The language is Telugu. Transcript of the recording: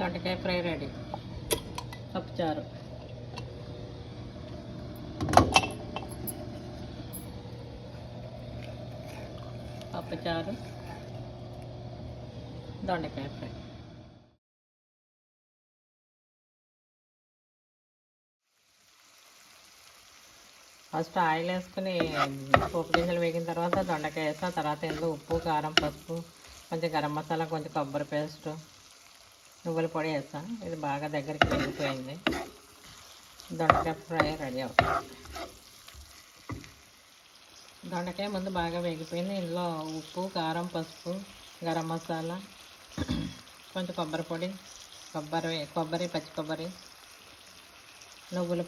దొండకాయ ఫ్రై రెడీ. పప్పుచారు. పప్పుచారు. దొండకాయ ఫ్రై. ఫస్ట్ ఆయిల్ వేసుకుని పోపు గింజలు వేగిన తర్వాత దొండకాయ వేస్తా తర్వాత ఇందులో ఉప్పు కారం పసుపు కొంచెం గరం మసాలా కొంచెం కొబ్బరి పేస్ట్ నువ్వుల పొడి వేస్తాను. ఇది బాగా దగ్గరికి వెళ్ళిపోయింది. దొండకాయ ఫ్రై రెడీ అవుతుంది. దొండకాయ ముందు బాగా వేగిపోయింది. ఇందులో ఉప్పు కారం పసుపు గరం మసాలా కొంచెం కొబ్బరి పొడి కొబ్బరి కొబ్బరి పచ్చి కొబ్బరి నువ్వుల